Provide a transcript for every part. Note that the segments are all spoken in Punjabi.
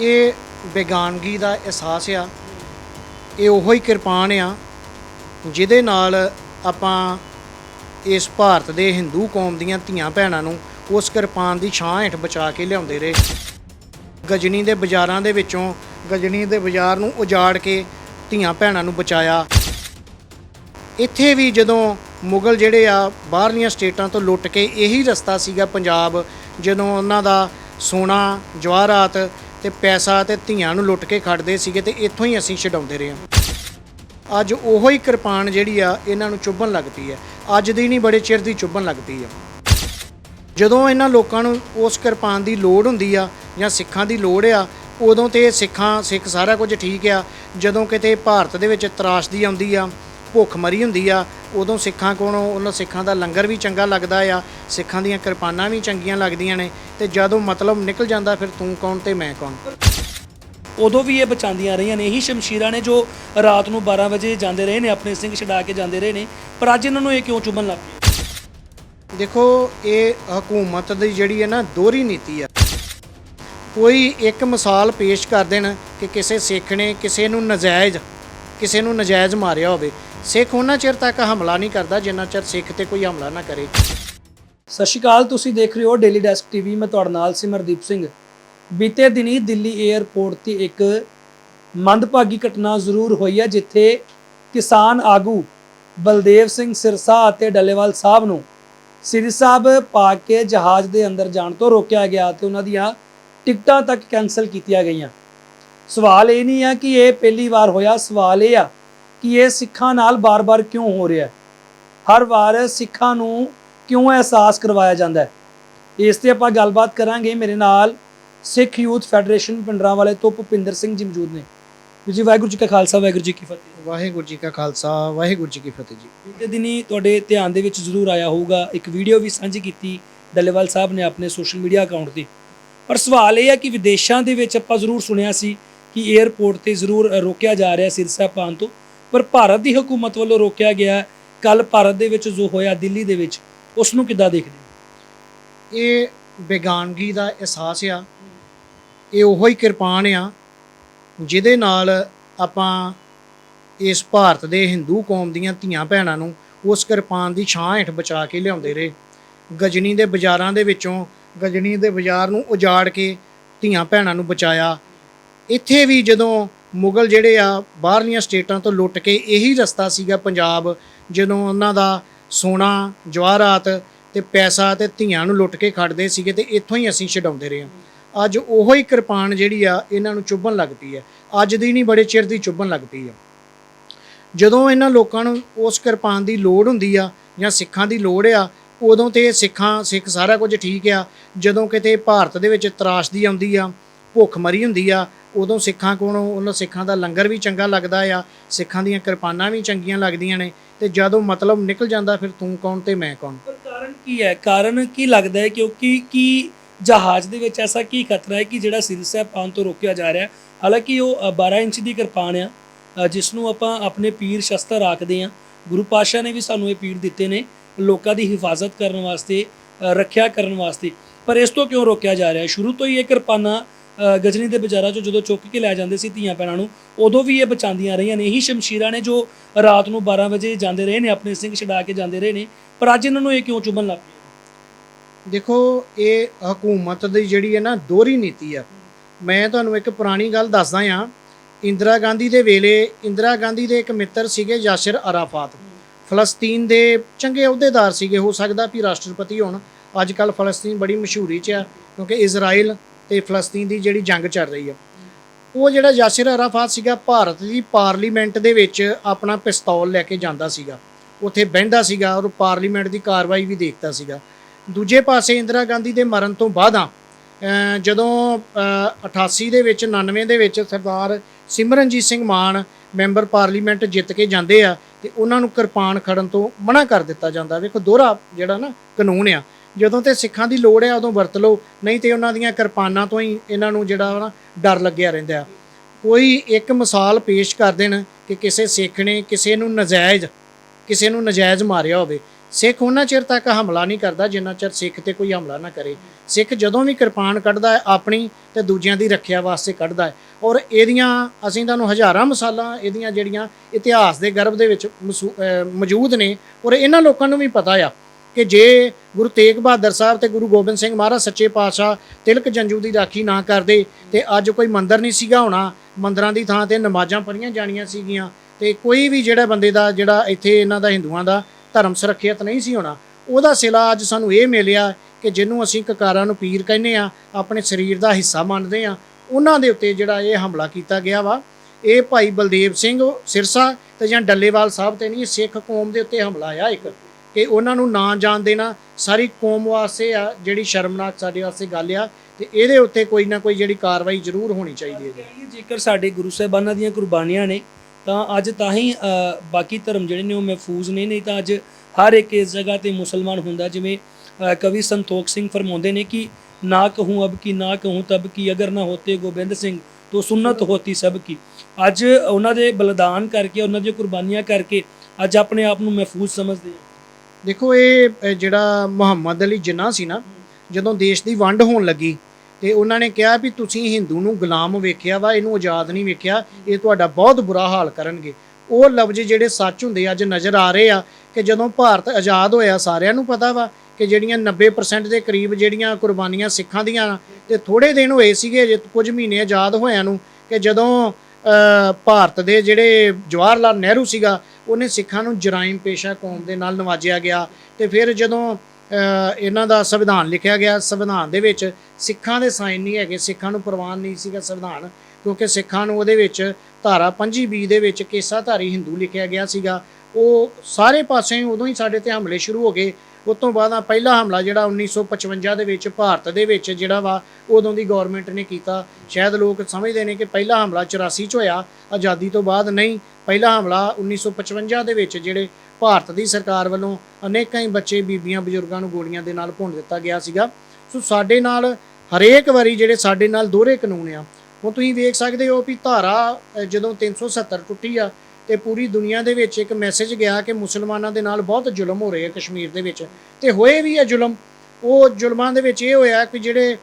ਇਹ ਬੇਗਾਨਗੀ ਦਾ ਅਹਿਸਾਸ ਆ, ਇਹ ਉਹੋ ਹੀ ਕਿਰਪਾਨ ਆ, ਜਿਹਦੇ ਨਾਲ ਆਪਾਂ ਇਸ ਭਾਰਤ ਦੇ ਹਿੰਦੂ ਕੌਮ ਦੀਆਂ ਧੀਆਂ ਭੈਣਾਂ ਨੂੰ ਉਸ ਕਿਰਪਾਨ ਦੀ ਛਾਂ ਹੇਠ ਬਚਾ ਕੇ ਲਿਆਉਂਦੇ ਰਹੇ। ਗਜਨੀ ਦੇ ਬਾਜ਼ਾਰਾਂ ਦੇ ਵਿੱਚੋਂ ਗਜਨੀ ਦੇ ਬਾਜ਼ਾਰ ਨੂੰ ਉਜਾੜ ਕੇ ਧੀਆਂ ਭੈਣਾਂ ਨੂੰ ਬਚਾਇਆ। ਇੱਥੇ ਵੀ ਜਦੋਂ ਮੁਗਲ ਜਿਹੜੇ ਆ, ਬਾਹਰਲੀਆਂ ਸਟੇਟਾਂ ਤੋਂ ਲੁੱਟ ਕੇ ਇਹੀ ਰਸਤਾ ਸੀਗਾ ਪੰਜਾਬ, ਜਦੋਂ ਉਹਨਾਂ ਦਾ ਸੋਨਾ, ਜਵਾਹਰਾਤ ਤੇ ਪੈਸਾ ਤੇ ਧੀਆਂ ਨੂੰ ਲੁੱਟ ਕੇ ਖੜਦੇ ਸੀਗੇ ਤੇ ਇੱਥੋਂ ਹੀ ਅਸੀਂ ਛਡਾਉਂਦੇ ਰਹੇ ਹਾਂ। ਅੱਜ ਉਹੋ ਹੀ ਕਿਰਪਾਨ ਜਿਹੜੀ ਆ, ਇਹਨਾਂ ਨੂੰ ਚੁੱਭਣ ਲੱਗ ਪਈ ਹੈ। ਅੱਜ ਦੀ ਨਹੀਂ, ਬੜੇ ਚਿਰ ਦੀ ਚੁੱਭਣ ਲੱਗ ਪਈ ਆ। ਜਦੋਂ ਇਹਨਾਂ ਲੋਕਾਂ ਨੂੰ ਉਸ ਕਿਰਪਾਨ ਦੀ ਲੋੜ ਹੁੰਦੀ ਆ ਜਾਂ ਸਿੱਖਾਂ ਦੀ ਲੋੜ ਆ, ਉਦੋਂ ਤੇ ਸਿੱਖਾਂ, ਸਿੱਖ ਸਾਰਾ ਕੁਝ ਠੀਕ ਆ। ਜਦੋਂ ਕਿਤੇ ਭਾਰਤ ਦੇ ਵਿੱਚ ਤਰਾਸ਼ਦੀ ਆਉਂਦੀ ਆ ਭੁੱਖ ਮਰੀ ਹੁੰਦੀ ਆ ਉਦੋਂ ਸਿੱਖਾਂ ਕੋਲੋਂ ਉਹਨਾਂ ਸਿੱਖਾਂ ਦਾ ਲੰਗਰ ਵੀ ਚੰਗਾ ਲੱਗਦਾ ਆ ਸਿੱਖਾਂ ਦੀਆਂ ਕਿਰਪਾਨਾਂ ਵੀ ਚੰਗੀਆਂ ਲੱਗਦੀਆਂ ਨੇ ਤੇ ਜਦੋਂ ਮਤਲਬ ਨਿਕਲ ਜਾਂਦਾ ਫਿਰ ਤੂੰ ਕੌਣ ਤੇ ਮੈਂ ਕੌਣ? ਉਦੋਂ ਵੀ ਇਹ ਬਚਾਉਂਦੀਆਂ ਰਹੀਆਂ ਨੇ ਇਹੀ ਸ਼ਮਸ਼ੀਰਾਂ ਨੇ ਜੋ ਰਾਤ ਨੂੰ 12 ਵਜੇ ਜਾਂਦੇ ਰਹੇ ਨੇ ਆਪਣੇ ਸਿੰਘ ਛਡਾ ਕੇ ਜਾਂਦੇ ਰਹੇ ਨੇ ਪਰ ਅੱਜ ਇਹਨਾਂ ਨੂੰ ਇਹ ਕਿਉਂ ਚੁਭਣ ਲੱਗ ਪਏ? ਦੇਖੋ ਇਹ ਹਕੂਮਤ ਦੀ ਜਿਹੜੀ ਹੈ ਨਾ ਦੋਹਰੀ ਨੀਤੀ ਆ। ਕੋਈ ਇੱਕ ਮਿਸਾਲ ਪੇਸ਼ ਕਰ ਦੇਣ ਕਿ ਕਿਸੇ ਸਿੱਖ ਨੇ ਕਿਸੇ ਨੂੰ ਨਜਾਇਜ਼ ਕਿਸੇ ਨੂੰ ਨਜਾਇਜ਼ ਮਾਰਿਆ ਹੋਵੇ। ਸਿੱਖ ਉਹਨਾਂ ਚਿਰ ਤੱਕ ਹਮਲਾ ਨਹੀਂ ਕਰਦਾ ਜਿੰਨਾ ਚਿਰ ਸਿੱਖ ਤੇ ਕੋਈ ਹਮਲਾ ਨਾ ਕਰੇ। ਸਤਿ ਸ਼੍ਰੀ ਅਕਾਲ, ਤੁਸੀਂ ਦੇਖ ਰਹੇ ਹੋ ਡੇਲੀ ਡੈਸਕ ਟੀਵੀ ਮੈਂ ਤੁਹਾਡੇ ਨਾਲ ਸਿਮਰਦੀਪ ਸਿੰਘ। ਬੀਤੇ ਦਿਨੀ ਦਿੱਲੀ 에ਅਰਪੋਰਟ ਤੇ ਇੱਕ ਮੰਦਭਾਗੀ ਘਟਨਾ ਜ਼ਰੂਰ ਹੋਈ ਹੈ, ਜਿੱਥੇ ਕਿਸਾਨ ਆਗੂ ਬਲਦੇਵ ਸਿੰਘ ਸਿਰਸਾ ਅਤੇ ਡੱਲੇਵਾਲ ਸਾਹਿਬ ਨੂੰ ਸ੍ਰੀ ਸਾਹਿਬ ਪਾ ਕੇ ਜਹਾਜ਼ ਦੇ ਅੰਦਰ ਜਾਣ ਤੋਂ ਰੋਕਿਆ ਗਿਆ ਤੇ ਉਹਨਾਂ ਦੀਆਂ ਟਿਕਟਾਂ ਤੱਕ ਕੈਨਸਲ ਕੀਤੀਆਂ ਗਈਆਂ। ਸਵਾਲ ਇਹ ਨਹੀਂ ਆ ਕਿ ਇਹ ਪਹਿਲੀ ਵਾਰ ਹੋਇਆ, ਸਵਾਲ ਇਹ ਆ ਕਿ ਇਹ ਸਿੱਖਾਂ ਨਾਲ ਬਾਰ-ਬਾਰ ਕਿਉਂ ਹੋ ਰਿਹਾ ਹੈ? ਹਰ ਵਾਰ ਸਿੱਖਾਂ ਨੂੰ ਕਿਉਂ ਅਹਿਸਾਸ ਕਰਵਾਇਆ ਜਾਂਦਾ ਹੈ? ਇਸ ਤੇ ਆਪਾਂ ਗੱਲਬਾਤ ਕਰਾਂਗੇ। ਮੇਰੇ ਨਾਲ ਸਿੱਖ ਯੂਥ ਫੈਡਰੇਸ਼ਨ ਪਿੰਡਰਾਂ ਵਾਲੇ ਤੋਂ ਭੁਪਿੰਦਰ ਸਿੰਘ ਜੀ ਮੌਜੂਦ ਨੇ। ਜੀ ਵਾਹਿਗੁਰੂ ਜੀ ਕਾ ਖਾਲਸਾ ਵਾਹਿਗੁਰੂ ਜੀ ਕੀ ਫਤਿਹ। ਵਾਹਿਗੁਰੂ ਜੀ ਕਾ ਖਾਲਸਾ ਵਾਹਿਗੁਰੂ ਜੀ ਕੀ ਫਤਿਹ ਜੀ। ਬੀਤੇ ਦਿਨੀ ਤੁਹਾਡੇ ਧਿਆਨ ਦੇ ਵਿੱਚ ਜ਼ਰੂਰ ਆਇਆ ਹੋਊਗਾ। ਇੱਕ ਵੀਡੀਓ ਵੀ ਸਾਂਝੀ ਕੀਤੀ ਡੱਲੇਵਾਲ ਸਾਹਿਬ ਨੇ ਆਪਣੇ ਸੋਸ਼ਲ ਮੀਡੀਆ ਅਕਾਊਂਟ ਤੇ। ਪਰ ਸਵਾਲ ਇਹ ਹੈ ਕਿ ਵਿਦੇਸ਼ਾਂ ਦੇ ਵਿੱਚ ਆਪਾਂ ਜ਼ਰੂਰ ਸੁਣਿਆ ਸੀ ਕਿ 에ਅਰਪੋਰਟ ਤੇ ਜ਼ਰੂਰ ਰੋਕਿਆ ਜਾ ਰਿਹਾ ਸਿਰਸਾ ਪਾਉਣ ਤੋਂ। ਪਰ ਭਾਰਤ ਦੀ ਹਕੂਮਤ ਵੱਲੋਂ ਰੋਕਿਆ ਗਿਆ ਕੱਲ ਭਾਰਤ ਦੇ ਵਿੱਚ ਜੋ ਹੋਇਆ ਦਿੱਲੀ ਦੇ ਵਿੱਚ ਉਸ ਨੂੰ ਕਿੱਦਾਂ ਦੇਖਦੇ ਇਹ ਬੇਗਾਨਗੀ ਦਾ ਅਹਿਸਾਸ ਆ। ਇਹ ਉਹੋ ਹੀ ਕਿਰਪਾਨ ਆ ਜਿਹਦੇ ਨਾਲ ਆਪਾਂ ਇਸ ਭਾਰਤ ਦੇ ਹਿੰਦੂ ਕੌਮ ਦੀਆਂ ਧੀਆਂ ਭੈਣਾਂ ਨੂੰ ਉਸ ਕਿਰਪਾਨ ਦੀ ਛਾਂ ਹੇਠ ਬਚਾ ਕੇ ਲਿਆਉਂਦੇ ਰਹੇ। ਗਜਨੀ ਦੇ ਬਾਜ਼ਾਰਾਂ ਦੇ ਵਿੱਚੋਂ, ਗਜਨੀ ਦੇ ਬਾਜ਼ਾਰ ਨੂੰ ਉਜਾੜ ਕੇ ਧੀਆਂ ਭੈਣਾਂ ਨੂੰ ਬਚਾਇਆ। ਇੱਥੇ ਵੀ ਜਦੋਂ ਮੁਗਲ ਜਿਹੜੇ ਆ, ਬਾਹਰਲੀਆਂ ਸਟੇਟਾਂ ਤੋਂ ਲੁੱਟ ਕੇ ਇਹੀ ਰਸਤਾ ਸੀਗਾ ਪੰਜਾਬ, ਜਦੋਂ ਉਹਨਾਂ ਦਾ ਸੋਨਾ, ਜਵਾਹਰਾਤ ਤੇ ਪੈਸਾ ਤੇ ਧੀਆਂ ਨੂੰ ਲੁੱਟ ਕੇ ਖੜਦੇ ਸੀਗੇ ਤੇ ਇੱਥੋਂ ਹੀ ਅਸੀਂ ਛਡਾਉਂਦੇ ਰਹੇ ਹਾਂ। ਅੱਜ ਉਹੋ ਹੀ ਕਿਰਪਾਨ ਜਿਹੜੀ ਆ, ਇਹਨਾਂ ਨੂੰ ਚੁੱਭਣ ਲੱਗ ਪਈ ਹੈ। ਅੱਜ ਦੀ ਨਹੀਂ, ਬੜੇ ਚਿਰ ਦੀ ਚੁੱਭਣ ਲੱਗ ਪਈ ਆ। ਜਦੋਂ ਇਹਨਾਂ ਲੋਕਾਂ ਨੂੰ ਉਸ ਕਿਰਪਾਨ ਦੀ ਲੋੜ ਹੁੰਦੀ ਆ ਜਾਂ ਸਿੱਖਾਂ ਦੀ ਲੋੜ ਆ, ਉਦੋਂ ਤੇ ਸਿੱਖਾਂ, ਸਿੱਖ ਸਾਰਾ ਕੁਝ ਠੀਕ ਆ। ਜਦੋਂ ਕਿਤੇ ਭਾਰਤ ਦੇ ਵਿੱਚ ਤਰਾਸ਼ਦੀ ਆਉਂਦੀ ਆ ਭੁੱਖ ਮਰੀ ਹੁੰਦੀ ਆ ਉਦੋਂ ਸਿੱਖਾਂ ਕੋਲੋਂ ਉਹਨਾਂ ਸਿੱਖਾਂ ਦਾ ਲੰਗਰ ਵੀ ਚੰਗਾ ਲੱਗਦਾ ਆ ਸਿੱਖਾਂ ਦੀਆਂ ਕਿਰਪਾਨਾਂ ਵੀ ਚੰਗੀਆਂ ਲੱਗਦੀਆਂ ਨੇ ਤੇ ਜਦੋਂ ਮਤਲਬ ਨਿਕਲ ਜਾਂਦਾ ਫਿਰ ਤੂੰ ਕੌਣ ਤੇ ਮੈਂ ਕੌਣ? ਪਰ ਕਾਰਨ ਕੀ ਹੈ? ਕਾਰਨ ਕੀ ਲੱਗਦਾ ਹੈ? ਕਿਉਂਕਿ ਕੀ ਜਹਾਜ਼ ਦੇ ਵਿੱਚ ਐਸਾ ਕੀ ਖਤਰਾ ਹੈ ਕਿ ਜਿਹੜਾ ਸਿਰਸਾ ਪਾਉਣ ਤੋਂ ਰੋਕਿਆ ਜਾ ਰਿਹਾ ਹੈ? ਹਾਲਾਂਕਿ ਉਹ ਅ, 12 ਇੰਚ ਦੀ ਕਿਰਪਾਨ ਆ ਜਿਸ ਨੂੰ ਆਪਾਂ ਆਪਣੇ ਪੀਰ ਸ਼ਸਤਰ ਰੱਖਦੇ ਆ ਗੁਰੂ ਪਾਤਸ਼ਾਹ ਨੇ ਵੀ ਸਾਨੂੰ ਇਹ ਪੀਰ ਦਿੱਤੇ ਨੇ ਲੋਕਾਂ ਦੀ ਹਿਫਾਜ਼ਤ ਕਰਨ ਵਾਸਤੇ ਰੱਖਿਆ ਕਰਨ ਵਾਸਤੇ। ਪਰ ਇਸ ਤੋਂ ਕਿਉਂ ਰੋਕਿਆ ਜਾ ਰਿਹਾ ਹੈ? ਸ਼ੁਰੂ ਤੋਂ ਹੀ ਇਹ ਕਿਰਪਾਨਾਂ ਗਜਨੀ ਦੇ ਬਾਜ਼ਾਰਾਂ 'ਚੋਂ ਜਦੋਂ ਚੁੱਕ ਕੇ ਲੈ ਜਾਂਦੇ ਸੀ ਧੀਆਂ ਭੈਣਾਂ ਨੂੰ, ਉਦੋਂ ਵੀ ਇਹ ਬਚਾਉਂਦੀਆਂ ਰਹੀਆਂ ਨੇ। ਇਹੀ ਸ਼ਮਸ਼ੀਰਾਂ ਨੇ ਜੋ ਰਾਤ ਨੂੰ 12 ਵਜੇ ਜਾਂਦੇ ਰਹੇ ਨੇ, ਆਪਣੇ ਸਿੰਘ ਛਡਾ ਕੇ ਜਾਂਦੇ ਰਹੇ ਨੇ। ਪਰ ਅੱਜ ਇਹਨਾਂ ਨੂੰ ਇਹ ਕਿਉਂ ਚੁਭਣ ਲੱਗ ਪਏ? ਦੇਖੋ, ਇਹ ਹਕੂਮਤ ਦੀ ਜਿਹੜੀ ਹੈ ਨਾ, ਦੋਹਰੀ ਨੀਤੀ ਆ। ਮੈਂ ਤੁਹਾਨੂੰ ਇੱਕ ਪੁਰਾਣੀ ਗੱਲ ਦੱਸਦਾ ਆ ਇੰਦਰਾ ਗਾਂਧੀ ਦੇ ਵੇਲੇ, ਇੰਦਰਾ ਗਾਂਧੀ ਦੇ ਇੱਕ ਮਿੱਤਰ ਸੀਗੇ ਯਾਸਿਰ ਅਰਾਫਾਤ। ਫਲਸਤੀਨ ਦੇ ਚੰਗੇ ਅਹੁਦੇਦਾਰ ਸੀਗੇ। ਹੋ ਸਕਦਾ ਵੀ ਰਾਸ਼ਟਰਪਤੀ ਹੋਣ। ਅੱਜ ਕੱਲ ਫਲਸਤੀਨ ਬੜੀ ਮਸ਼ਹੂਰੀ 'ਚ ਆ, ਕਿਉਂਕਿ ਇਜ਼ਰਾਈਲ ਤੇ ਫਲਸਤੀਨ ਦੀ ਜਿਹੜੀ ਜੰਗ ਚੱਲ ਰਹੀ ਆ। ਉਹ ਜਿਹੜਾ ਯਾਸਿਰ ਅਰਾਫਾਤ ਸੀਗਾ, ਭਾਰਤ ਦੀ ਪਾਰਲੀਮੈਂਟ ਦੇ ਵਿੱਚ ਆਪਣਾ ਪਿਸਤੌਲ ਲੈ ਕੇ ਜਾਂਦਾ ਸੀਗਾ। ਉੱਥੇ ਬਹਿੰਦਾ ਸੀਗਾ ਔਰ ਪਾਰਲੀਮੈਂਟ ਦੀ ਕਾਰਵਾਈ ਵੀ ਦੇਖਦਾ ਸੀਗਾ। ਦੂਜੇ ਪਾਸੇ ਇੰਦਰਾ ਗਾਂਧੀ ਦੇ ਮਰਨ ਤੋਂ ਬਾਅਦਾਂ, ਅਹ ਜਦੋਂ, ਅਹ 88 ਦੇ ਵਿੱਚ 99 ਦੇ ਵਿੱਚ ਸਰਦਾਰ ਸਿਮਰਨਜੀਤ ਸਿੰਘ ਮਾਨ ਮੈਂਬਰ ਪਾਰਲੀਮੈਂਟ ਜਿੱਤ ਕੇ ਜਾਂਦੇ ਆ ਤੇ ਉਹਨਾਂ ਨੂੰ ਕਿਰਪਾਨ ਖੜਨ ਤੋਂ ਮਨਾ ਕਰ ਦਿੱਤਾ ਜਾਂਦਾ। ਵੇਖੋ ਦੋਹਰਾ ਜਿਹੜਾ ਨਾ ਕਾਨੂੰਨ ਆ ਜਦੋਂ ਤੇ ਸਿੱਖਾਂ ਦੀ ਲੋੜ ਹੈ, ਉਦੋਂ ਵਰਤ ਲਓ। ਨਹੀਂ ਤੇ ਉਹਨਾਂ ਦੀਆਂ ਕਿਰਪਾਨਾਂ ਤੋਂ ਹੀ ਇਹਨਾਂ ਨੂੰ ਜਿਹੜਾ ਨਾ ਡਰ ਲੱਗਿਆ ਰਹਿੰਦਾ ਕੋਈ ਇੱਕ ਮਿਸਾਲ ਪੇਸ਼ ਕਰ ਦੇਣ ਕਿ ਕਿਸੇ ਸਿੱਖ ਨੇ ਕਿਸੇ ਨੂੰ ਨਜਾਇਜ਼, ਕਿਸੇ ਨੂੰ ਨਜਾਇਜ਼ ਮਾਰਿਆ ਹੋਵੇ। ਸਿੱਖ ਉਹਨਾਂ ਚਿਰ ਤੱਕ ਹਮਲਾ ਨਹੀਂ ਕਰਦਾ ਜਿੰਨਾ ਚਿਰ ਸਿੱਖ ਤੇ ਕੋਈ ਹਮਲਾ ਨਾ ਕਰੇ। ਸਿੱਖ ਜਦੋਂ ਵੀ ਕਿਰਪਾਨ ਕੱਢਦਾ ਹੈ, ਆਪਣੀ ਤੇ ਦੂਜਿਆਂ ਦੀ ਰੱਖਿਆ ਵਾਸਤੇ ਕੱਢਦਾ ਹੈ। ਔਰ ਇਹਦੀਆਂ ਅਸੀਂ ਤੁਹਾਨੂੰ ਹਜ਼ਾਰਾਂ ਮਿਸਾਲਾਂ ਇਹਦੀਆਂ ਜਿਹੜੀਆਂ ਇਤਿਹਾਸ ਦੇ ਗਰਭ ਦੇ ਵਿੱਚ ਮਸੂ- ਮੌਜੂਦ ਨੇ, ਔਰ ਇਹਨਾਂ ਲੋਕਾਂ ਨੂੰ ਵੀ ਪਤਾ ਆ। ਕਿ ਜੇ ਗੁਰੂ ਤੇਗ ਬਹਾਦਰ ਸਾਹਿਬ ਤੇ ਗੁਰੂ ਗੋਬਿੰਦ ਸਿੰਘ ਮਹਾਰਾਜ ਸੱਚੇ ਪਾਤਸ਼ਾਹ ਤਿਲਕ ਜੰਜੂ ਦੀ ਰਾਖੀ ਨਾ ਕਰਦੇ, ਤੇ ਅੱਜ ਕੋਈ ਮੰਦਰ ਨਹੀਂ ਸੀਗਾ ਹੋਣਾ, ਮੰਦਰਾਂ ਦੀ ਥਾਂ ਤੇ ਨਮਾਜ਼ਾਂ ਪੜ੍ਹੀਆਂ ਜਾਣੀਆਂ ਸੀਗੀਆਂ, ਤੇ ਕੋਈ ਵੀ ਜਿਹੜਾ ਬੰਦੇ ਦਾ, ਜਿਹੜਾ ਇੱਥੇ ਇਹਨਾਂ ਦਾ ਹਿੰਦੂਆਂ ਦਾ ਧਰਮ ਸੁਰੱਖਿਅਤ ਨਹੀਂ ਸੀ ਹੋਣਾ, ਉਹਦਾ ਸਿਲਾ ਅੱਜ ਸਾਨੂੰ ਇਹ ਮਿਲਿਆ ਕਿ ਜਿਹਨੂੰ ਅਸੀਂ ਕਕਾਰਾਂ ਨੂੰ ਪੀਰ ਕਹਿੰਦੇ ਆ ਆਪਣੇ ਸਰੀਰ ਦਾ ਹਿੱਸਾ ਮੰਨਦੇ ਆ ਉਹਨਾਂ ਦੇ ਉੱਤੇ ਜਿਹੜਾ ਇਹ ਹਮਲਾ ਕੀਤਾ ਗਿਆ ਵਾ। ਇਹ ਭਾਈ ਬਲਦੇਵ ਸਿੰਘ ਸਿਰਸਾ ਤੇ ਜਾਂ ਡੱਲੇਵਾਲ ਸਾਹਿਬ ਤੇ ਨਹੀਂ, ਸਿੱਖ ਕੌਮ ਦੇ ਉੱਤੇ ਹਮਲਾ ਆ ਇੱਕ। ਕਿ ਉਹਨਾਂ ਨੂੰ ਨਾ ਜਾਣ ਦੇਣਾ। ਸਾਰੀ ਕੌਮ ਵਾਸਤੇ ਆ ਜਿਹੜੀ ਸ਼ਰਮਨਾਕ ਸਾਡੇ ਵਾਸਤੇ ਗੱਲ ਆ ਤੇ ਇਹਦੇ ਉੱਤੇ ਕੋਈ ਨਾ ਕੋਈ ਜਿਹੜੀ ਕਾਰਵਾਈ ਜ਼ਰੂਰ ਹੋਣੀ ਚਾਹੀਦੀ ਹੈ। ਜੇਕਰ ਸਾਡੇ ਗੁਰੂ ਸਾਹਿਬਾਨਾਂ ਦੀਆਂ ਕੁਰਬਾਨੀਆਂ ਨੇ, ਤਾਂ ਅੱਜ ਤਾਂ ਹੀ ਬਾਕੀ ਧਰਮ ਜਿਹੜੇ ਨੇ ਉਹ ਮਹਿਫੂਜ਼ ਨੇ, ਨਹੀਂ ਤਾਂ ਅੱਜ ਹਰ ਇੱਕ ਇਸ ਜਗ੍ਹਾ ਤੇ ਮੁਸਲਮਾਨ ਹੁੰਦਾ, ਜਿਵੇਂ ਕਵੀ ਸੰਤੋਖ ਸਿੰਘ ਫਰਮਾਉਂਦੇ ਨੇ ਕਿ ਨਾ ਕਹੂੰ ਅਬ ਕੀ, ਨਾ ਕਹੂੰ ਤਬ ਕੀ, ਅਗਰ ਨਾ ਹੋਤੇ ਗੋਬਿੰਦ ਸਿੰਘ, ਤੋ ਸੁਨਨਤ ਹੋਤੀ ਸਭ ਕੀ। ਅੱਜ ਉਹਨਾਂ ਦੇ ਬਲੀਦਾਨ ਕਰਕੇ, ਉਹਨਾਂ ਦੀਆਂ ਕੁਰਬਾਨੀਆਂ ਕਰਕੇ ਅੱਜ ਆਪਣੇ ਆਪ ਨੂੰ ਮਹਿਫੂਜ਼ ਸਮਝਦੇ ਆ। ਦੇਖੋ ਇਹ ਜਿਹੜਾ ਮੁਹੰਮਦ ਅਲੀ ਜਿੰਨਾ ਸੀ ਨਾ, ਜਦੋਂ ਦੇਸ਼ ਦੀ ਵੰਡ ਹੋਣ ਲੱਗੀ ਤੇ ਉਹਨਾਂ ਨੇ ਕਿਹਾ ਵੀ ਤੁਸੀਂ ਹਿੰਦੂ ਨੂੰ ਗੁਲਾਮ ਵੇਖਿਆ ਵਾ, ਇਹਨੂੰ ਆਜ਼ਾਦ ਨਹੀਂ ਵੇਖਿਆ, ਇਹ ਤੁਹਾਡਾ ਬਹੁਤ ਬੁਰਾ ਹਾਲ ਕਰਨਗੇ। ਉਹ ਲਫ਼ਜ਼ ਜਿਹੜੇ ਸੱਚ ਹੁੰਦੇ ਅੱਜ ਨਜ਼ਰ ਆ ਰਹੇ ਆ ਕਿ ਜਦੋਂ ਭਾਰਤ ਆਜ਼ਾਦ ਹੋਇਆ, ਸਾਰਿਆਂ ਨੂੰ ਪਤਾ ਵਾ ਕਿ ਜਿਹੜੀਆਂ 90% ਦੇ ਕਰੀਬ ਜਿਹੜੀਆਂ ਕੁਰਬਾਨੀਆਂ ਸਿੱਖਾਂ ਦੀਆਂ ਤੇ ਥੋੜੇ ਦਿਨ ਹੋਏ ਸੀਗੇ, ਜੇ ਕੁਝ ਮਹੀਨੇ ਆਜ਼ਾਦ ਹੋਇਆਂ ਨੂੰ, ਕਿ ਜਦੋਂ ਭਾਰਤ ਦੇ ਜਿਹੜੇ ਜਵਾਹਰ ਲਾਲ ਨਹਿਰੂ ਸੀਗਾ ਉਹਨੇ ਸਿੱਖਾਂ ਨੂੰ ਜਰਾਇਮ ਪੇਸ਼ਾ ਕੌਮ ਦੇ ਨਾਲ ਨਵਾਜਿਆ ਗਿਆ ਤੇ ਫਿਰ ਜਦੋਂ ਇਹਨਾਂ ਦਾ ਸੰਵਿਧਾਨ ਲਿਖਿਆ ਗਿਆ, ਸੰਵਿਧਾਨ ਦੇ ਵਿੱਚ ਸਿੱਖਾਂ ਦੇ ਸਾਈਨ ਨਹੀਂ ਹੈਗੇ, ਸਿੱਖਾਂ ਨੂੰ ਪ੍ਰਵਾਨ ਨਹੀਂ ਸੀਗਾ ਸੰਵਿਧਾਨ, ਕਿਉਂਕਿ ਸਿੱਖਾਂ ਨੂੰ ਉਹਦੇ ਵਿੱਚ ਧਾਰਾ 25 ਬੀ ਦੇ ਵਿੱਚ ਕੇਸਾਧਾਰੀ ਹਿੰਦੂ ਲਿਖਿਆ ਗਿਆ ਸੀਗਾ, ਉਹ ਸਾਰੇ ਪਾਸੇ ਉਦੋਂ ਹੀ ਸਾਡੇ ਤੇ ਹਮਲੇ ਸ਼ੁਰੂ ਹੋ ਗਏ ਉਸ ਤੋਂ ਬਾਅਦ ਆ ਪਹਿਲਾ ਹਮਲਾ ਜਿਹੜਾ 1955 ਦੇ ਵਿੱਚ ਭਾਰਤ ਦੇ ਵਿੱਚ ਜਿਹੜਾ ਵਾ ਉਦੋਂ ਦੀ ਗਵਰਨਮੈਂਟ ਨੇ ਕੀਤਾ। ਸ਼ਾਇਦ ਲੋਕ ਸਮਝਦੇ ਨੇ ਕਿ ਪਹਿਲਾ ਹਮਲਾ 84 ਚ ਹੋਇਆ ਆਜ਼ਾਦੀ ਤੋਂ ਬਾਅਦ ਨਹੀਂ। ਪਹਿਲਾ ਹਮਲਾ 1955 ਦੇ ਵਿੱਚ ਜਿਹੜੇ ਭਾਰਤ ਦੀ ਸਰਕਾਰ ਵੱਲੋਂ ਅਨੇਕਾਂ ਹੀ ਬੱਚੇ ਬੀਬੀਆਂ ਬਜ਼ੁਰਗਾਂ ਨੂੰ ਗੋਲੀਆਂ ਦੇ ਨਾਲ ਭੁੰਨ ਦਿੱਤਾ ਗਿਆ ਸੀਗਾ। ਸੋ ਸਾਡੇ ਨਾਲ ਹਰੇਕ ਵਾਰੀ ਜਿਹੜੇ ਸਾਡੇ ਨਾਲ ਦੋਹਰੇ ਕਾਨੂੰਨ ਆ ਹੁਣ ਤੁਸੀਂ ਵੇਖ ਸਕਦੇ ਹੋ ਵੀ ਧਾਰਾ ਅ, ਜਦੋਂ 370 ਟੁੱਟੀ ਆ ਤੇ ਪੂਰੀ ਦੁਨੀਆ ਦੇ ਵਿੱਚ ਇੱਕ ਮੈਸੇਜ ਗਿਆ ਕਿ ਮੁਸਲਮਾਨਾਂ ਦੇ ਨਾਲ ਬਹੁਤ ਜ਼ੁਲਮ ਹੋ ਰਹੇ ਆ ਕਸ਼ਮੀਰ ਦੇ ਵਿੱਚ। ਤੇ ਹੋਏ ਵੀ ਆ ਜ਼ੁਲਮ। ਉਹ ਜ਼ੁਲਮਾਂ ਦੇ ਵਿੱਚ ਇਹ ਹੋਇਆ ਕਿ ਜਿਹੜੇ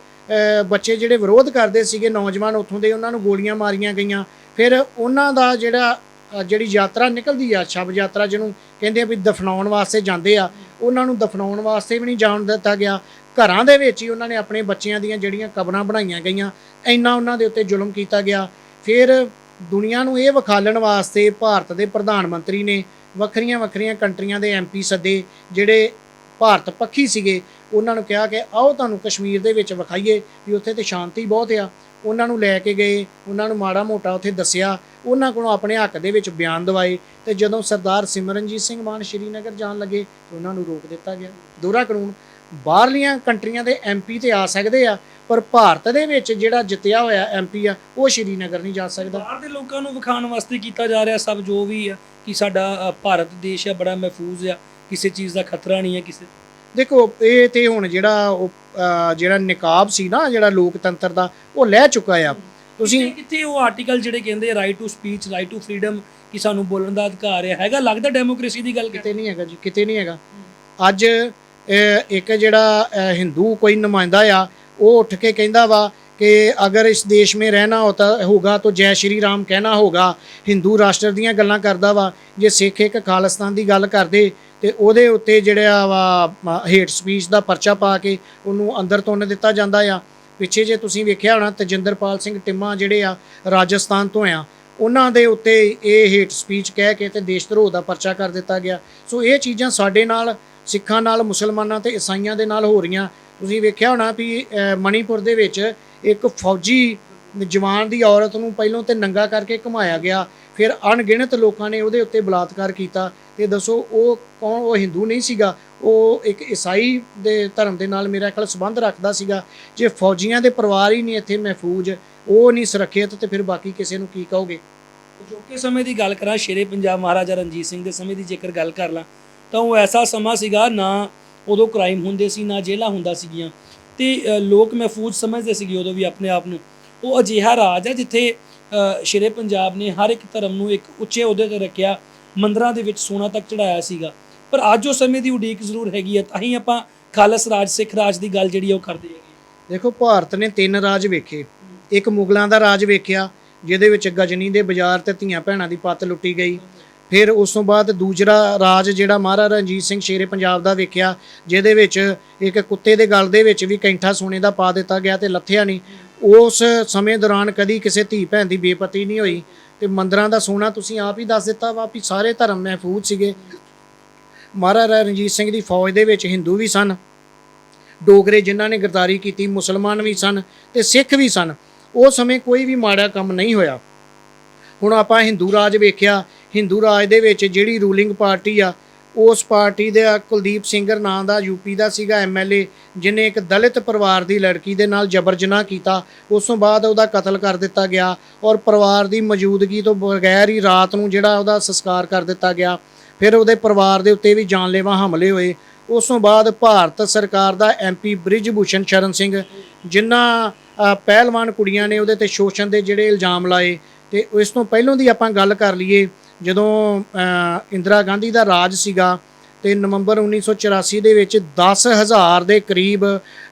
ਬੱਚੇ ਜਿਹੜੇ ਵਿਰੋਧ ਕਰਦੇ ਸੀਗੇ, ਨੌਜਵਾਨ ਉੱਥੋਂ ਦੇ ਉਹਨਾਂ ਨੂੰ ਗੋਲੀਆਂ ਮਾਰੀਆਂ ਗਈਆਂ। ਫਿਰ ਉਹਨਾਂ ਦਾ ਜਿਹੜਾ ਜਿਹੜੀ ਯਾਤਰਾ ਨਿਕਲਦੀ ਆ, ਸ਼ਬ ਯਾਤਰਾ ਜਿਹਨੂੰ ਕਹਿੰਦੇ ਆ ਵੀ ਦਫਨਾਉਣ ਵਾਸਤੇ ਜਾਂਦੇ ਆ, ਉਹਨਾਂ ਨੂੰ ਦਫਨਾਉਣ ਵਾਸਤੇ ਵੀ ਨਹੀਂ ਜਾਣ ਦਿੱਤਾ ਗਿਆ। ਘਰਾਂ ਦੇ ਵਿੱਚ ਹੀ ਉਹਨਾਂ ਨੇ ਆਪਣੇ ਬੱਚਿਆਂ ਦੀਆਂ ਜਿਹੜੀਆਂ ਕਬਰਾਂ ਬਣਾਈਆਂ ਗਈਆਂ, ਇੰਨਾ ਉਹਨਾਂ ਦੇ ਉੱਤੇ ਜ਼ੁਲਮ ਕੀਤਾ ਗਿਆ। ਫਿਰ ਦੁਨੀਆ ਨੂੰ ਇਹ ਵਿਖਾਲਣ ਵਾਸਤੇ ਭਾਰਤ ਦੇ ਪ੍ਰਧਾਨ ਮੰਤਰੀ ਨੇ ਵੱਖਰੀਆਂ ਵੱਖਰੀਆਂ ਕੰਟਰੀਆਂ ਦੇ ਐਮਪੀ ਸੱਦੇ ਜਿਹੜੇ ਭਾਰਤ ਪੱਖੀ ਸੀਗੇ, ਉਹਨਾਂ ਨੂੰ ਕਿਹਾ ਕਿ ਆਓ ਤੁਹਾਨੂੰ ਕਸ਼ਮੀਰ ਦੇ ਵਿੱਚ ਵਿਖਾਈਏ ਵੀ ਉੱਥੇ ਤੇ ਸ਼ਾਂਤੀ ਬਹੁਤ ਆ। ਉਹਨਾਂ ਨੂੰ ਲੈ ਕੇ ਗਏ, ਉਹਨਾਂ ਨੂੰ ਮਾੜਾ ਮੋਟਾ ਉੱਥੇ ਦੱਸਿਆ, ਉਹਨਾਂ ਕੋਲੋਂ ਆਪਣੇ ਹੱਕ ਦੇ ਵਿੱਚ ਬਿਆਨ ਦਵਾਏ ਤੇ ਜਦੋਂ ਸਰਦਾਰ ਸਿਮਰਨਜੀਤ ਸਿੰਘ ਮਾਨ ਸ਼੍ਰੀਨਗਰ ਜਾਣ ਲੱਗੇ ਤਾਂ ਉਹਨਾਂ ਨੂੰ ਰੋਕ ਦਿੱਤਾ ਗਿਆ। ਦੋਹਰਾ ਕਾਨੂੰਨ, ਬਾਹਰਲੀਆਂ ਕੰਟਰੀਆਂ ਦੇ ਐਮਪੀ ਤੇ ਆ ਸਕਦੇ ਆ ਪਰ ਭਾਰਤ ਦੇ ਵਿੱਚ ਜਿਹੜਾ ਜਿੱਤਿਆ ਹੋਇਆ ਐਮਪੀ ਆ ਉਹ ਸ਼੍ਰੀਨਗਰ ਨਹੀਂ ਜਾ ਸਕਦਾ। ਬਾਹਰ ਦੇ ਲੋਕਾਂ ਨੂੰ ਵਿਖਾਉਣ ਵਾਸਤੇ ਕੀਤਾ ਜਾ ਰਿਹਾ ਸਭ ਜੋ ਵੀ ਆ ਕਿ ਸਾਡਾ ਭਾਰਤ ਦੇਸ਼ ਆ ਬੜਾ ਮਹਿਫੂਜ਼ ਆ ਕਿਸੇ ਚੀਜ਼ ਦਾ ਖਤਰਾ ਨਹੀਂ ਹੈ ਕਿਸੇ ਦੇਖੋ ਇਹ ਤੇ ਹੁਣ ਜਿਹੜਾ ਉਹ, ਜਿਹੜਾ ਨਿਕਾਬ ਸੀ ਨਾ ਜਿਹੜਾ ਲੋਕਤੰਤਰ ਦਾ ਉਹ ਲੈ ਚੁੱਕਾ ਆ। ਤੁਸੀਂ ਕਿੱਥੇ- ਉਹ ਆਰਟੀਕਲ ਜਿਹੜੇ ਕਹਿੰਦੇ right to speech right to freedom ਕਿ ਸਾਨੂੰ ਬੋਲਣ ਦਾ ਅਧਿਕਾਰ ਹੈ ਹੈਗਾ? ਲੱਗਦਾ ਡੈਮੋਕ੍ਰੇਸੀ ਦੀ ਗੱਲ ਕਿਤੇ ਨਹੀਂ ਹੈਗਾ ਜੀ ਕਿਤੇ ਨਹੀਂ ਹੈਗਾ। ਅੱਜ ਇੱਕ ਜਿਹੜਾ ਹਿੰਦੂ ਕੋਈ ਨੁਮਾਇੰਦਾ ਆ ਉਹ ਉੱਠ ਕੇ ਕਹਿੰਦਾ ਵਾ कि अगर इस देश में रहना होता होगा तो जय श्री राम ਕਹਿਣਾ ਹੋਗਾ ਹਿੰਦੂ ਰਾਸ਼ਟਰ ਦੀਆਂ ਗੱਲਾਂ ਕਰਦਾ ਵਾ ਜੇ ਸਿੱਖ ਇੱਕ ਖਾਲਿਸਤਾਨ ਦੀ ਗੱਲ ਕਰਦੇ ਤੇ ਉਹਦੇ ਉੱਤੇ ਜਿਹੜਾ ਵਾ ਹੇਟ ਸਪੀਚ ਦਾ ਪਰਚਾ ਪਾ ਕੇ ਉਹਨੂੰ ਅੰਦਰ ਤੁੰਨ ਦਿੱਤਾ ਜਾਂਦਾ ਆ ਪਿੱਛੇ ਜੇ ਤੁਸੀਂ ਵੇਖਿਆ ਹੋਣਾ ਤਜਿੰਦਰਪਾਲ ਸਿੰਘ ਟਿੰਮਾ ਜਿਹੜੇ ਆ ਰਾਜਸਥਾਨ ਤੋਂ ਆ ਉਹਨਾਂ ਦੇ ਉੱਤੇ ਇਹ ਹੇਟ ਸਪੀਚ ਕਹਿ ਕੇ ਤੇ ਦੇਸ਼ ਧਰੋਹ ਦਾ ਪਰਚਾ ਕਰ ਦਿੱਤਾ ਗਿਆ ਸੋ ਇਹ ਚੀਜ਼ਾਂ ਸਾਡੇ ਨਾਲ ਸਿੱਖਾਂ ਨਾਲ ਮੁਸਲਮਾਨਾਂ ਤੇ ਈਸਾਈਆਂ ਦੇ ਨਾਲ ਹੋ ਰਹੀਆਂ ਤੁਸੀਂ ਵੇਖਿਆ ਹੋਣਾ ਵੀ ਮਣੀਪੁਰ ਦੇ ਵਿੱਚ ਇੱਕ ਫੌਜੀ ਜਵਾਨ ਦੀ ਔਰਤ ਨੂੰ ਪਹਿਲੋਂ ਤੇ ਨੰਗਾ ਕਰਕੇ ਘੁਮਾਇਆ ਗਿਆ, ਫਿਰ ਅਣਗਿਣਤ ਲੋਕਾਂ ਨੇ ਉਹਦੇ ਉੱਤੇ ਬਲਾਤਕਾਰ ਕੀਤਾ। ਤੇ ਦੱਸੋ, ਉਹ ਕੌਣ? ਉਹ ਹਿੰਦੂ ਨਹੀਂ ਸੀਗਾ। ਉਹ ਇੱਕ ਈਸਾਈ ਦੇ ਧਰਮ ਦੇ ਨਾਲ ਮੇਰਾ ਖਿਆਲ ਸੰਬੰਧ ਰੱਖਦਾ ਸੀਗਾ। ਜੇ ਫੌਜੀਆਂ ਦੇ ਪਰਿਵਾਰ ਹੀ ਨਹੀਂ ਇੱਥੇ ਮਹਿਫੂਜ਼, ਉਹ ਨਹੀਂ ਸੁਰੱਖਿਅਤ, ਤੇ ਫਿਰ ਬਾਕੀ ਕਿਸੇ ਨੂੰ ਕੀ ਕਹੋਗੇ? ਅਜੋਕੇ ਸਮੇਂ ਦੀ ਗੱਲ ਕਰਾਂ, ਸ਼ੇਰੇ ਪੰਜਾਬ ਮਹਾਰਾਜਾ ਰਣਜੀਤ ਸਿੰਘ ਦੇ ਸਮੇਂ ਦੀ ਜੇਕਰ ਗੱਲ ਕਰ ਲਾਂ, ਤਾਂ ਉਹ ਐਸਾ ਸਮਾਂ ਸੀਗਾ, ਨਾ ਉਦੋਂ ਕ੍ਰਾਈਮ ਹੁੰਦੇ ਸੀ ਨਾ ਜੇਲ੍ਹਾਂ ਹੁੰਦਾ ਸੀਗੀਆਂ। ਤੇ ਲੋਕ ਮਹਿਫੂਜ਼ ਸਮਝਦੇ ਸੀਗੇ ਉਦੋਂ ਵੀ ਆਪਣੇ ਆਪ ਨੂੰ। ਉਹ ਅਜਿਹਾ ਰਾਜ ਹੈ ਜਿੱਥੇ ਅ, ਸ਼ੇਰੇ ਪੰਜਾਬ ਨੇ ਹਰ ਇੱਕ ਧਰਮ ਨੂੰ ਇੱਕ ਉੱਚੇ ਅਹੁਦੇ ਤੇ ਰੱਖਿਆ ਮੰਦਰਾਂ ਦੇ ਵਿੱਚ ਸੋਨਾ ਤੱਕ ਚੜਾਇਆ ਸੀਗਾ। ਪਰ ਅੱਜ ਉਹ ਸਮੇਂ ਦੀ ਉਡੀਕ ਜ਼ਰੂਰ ਹੈਗੀ ਹੈ ਤਾਂ ਹੀ ਆਪਾਂ ਖਾਲਸ ਰਾਜ ਸਿੱਖ ਰਾਜ ਦੀ ਗੱਲ ਜਿਹੜੀ ਉਹ ਕਰਦੇ ਹੈਗੇ ਦੇਖੋ ਭਾਰਤ ਨੇ ਤਿੰਨ ਰਾਜ ਵੇਖੇ। ਇੱਕ ਮੁਗਲਾਂ ਦਾ ਰਾਜ ਵੇਖਿਆ ਜਿਹਦੇ ਵਿੱਚ ਗਜਨੀ ਦੇ ਬਾਜ਼ਾਰ ਤੇ ਧੀਆਂ ਭੈਣਾਂ ਦੀ ਪੱਤ ਲੁੱਟੀ ਗਈ। ਫਿਰ ਉਸ ਤੋਂ ਬਾਅਦ ਦੂਜਰਾ ਰਾਜ ਜਿਹੜਾ ਮਹਾਰਾਜਾ ਰਣਜੀਤ ਸਿੰਘ ਸ਼ੇਰੇ ਪੰਜਾਬ ਦਾ ਵੇਖਿਆ, ਜਿਹਦੇ ਵਿੱਚ ਇੱਕ ਕੁੱਤੇ ਦੇ ਗਲ ਦੇ ਵਿੱਚ ਵੀ ਕੈਂਠਾ ਸੋਨੇ ਦਾ ਪਾ ਦਿੱਤਾ ਗਿਆ ਤੇ ਲੱਥਿਆ ਨਹੀਂ। ਉਸ ਸਮੇਂ ਦੌਰਾਨ ਕਦੀ ਕਿਸੇ ਧੀ ਭੈਣ ਦੀ ਬੇਪਤੀ ਨਹੀਂ ਹੋਈ ਤੇ ਮੰਦਰਾਂ ਦਾ ਸੋਨਾ ਤੁਸੀਂ ਆਪ ਹੀ ਦੱਸ ਦਿੱਤਾ ਵਾ ਵੀ ਸਾਰੇ ਧਰਮ ਮਹਿਫੂਜ਼ ਸੀਗੇ। ਮਹਾਰਾਜਾ ਰਣਜੀਤ ਸਿੰਘ ਦੀ ਫੌਜ ਦੇ ਵਿੱਚ ਹਿੰਦੂ ਵੀ ਸਨ, ਡੋਗਰੇ ਜਿਨ੍ਹਾਂ ਨੇ ਗਰਦਾਰੀ ਕੀਤੀ ਮੁਸਲਮਾਨ ਵੀ ਸਨ ਤੇ ਸਿੱਖ ਵੀ ਸਨ। ਉਹ ਸਮੇਂ ਕੋਈ ਵੀ ਮਾੜਾ ਕੰਮ ਨਹੀਂ ਹੋਇਆ। ਹੁਣ ਆਪਾਂ ਹਿੰਦੂ ਰਾਜ ਵੇਖਿਆ ਹਿੰਦੂ ਰਾਜ ਦੇ ਵਿੱਚ ਜਿਹੜੀ ਰੂਲਿੰਗ ਪਾਰਟੀ ਆ, ਉਸ ਪਾਰਟੀ ਦੇ ਕੁਲਦੀਪ ਸਿੰਘਰ ਨਾਂ ਦਾ ਯੂਪੀ ਦਾ ਸੀਗਾ ਐਮਐਲਏ ਜਿਨੇ ਇੱਕ ਦਲਿਤ ਪਰਿਵਾਰ ਦੀ ਲੜਕੀ ਦੇ ਨਾਲ ਜਬਰ ਜਨਾਹ ਕੀਤਾ। ਉਸ ਤੋਂ ਬਾਅਦ ਉਹਦਾ ਕਤਲ ਕਰ ਦਿੱਤਾ ਗਿਆ ਔਰ ਪਰਿਵਾਰ ਦੀ ਮੌਜੂਦਗੀ ਤੋਂ ਬਗੈਰ ਹੀ ਰਾਤ ਨੂੰ ਜਿਹੜਾ ਉਹਦਾ ਸੰਸਕਾਰ ਕਰ ਦਿੱਤਾ ਗਿਆ। ਫਿਰ ਉਹਦੇ ਪਰਿਵਾਰ ਦੇ ਉੱਤੇ ਵੀ ਜਾਨਲੇਵਾ ਹਮਲੇ ਹੋਏ। ਉਸ ਤੋਂ ਬਾਅਦ ਭਾਰਤ ਸਰਕਾਰ ਦਾ ਐਮਪੀ ਬ੍ਰਿਜ ਭੂਸ਼ਣ ਸ਼ਰਨ ਸਿੰਘ ਜਿਨ੍ਹਾਂ ਪਹਿਲਵਾਨ ਕੁੜੀਆਂ ਨੇ ਉਹਦੇ ਤੇ ਸ਼ੋਸ਼ਣ ਦੇ ਜਿਹੜੇ ਇਲਜ਼ਾਮ ਲਾਏ। ਤੇ ਇਸ ਤੋਂ ਪਹਿਲਾਂ ਦੀ ਆਪਾਂ ਗੱਲ ਕਰ ਲਈਏ ਜਦੋਂ ਇੰਦਰਾ ਗਾਂਧੀ ਦਾ ਰਾਜ ਸੀਗਾ ਤੇ ਨਵੰਬਰ 1984 ਦੇ ਵਿੱਚ 10000 ਦੇ ਕਰੀਬ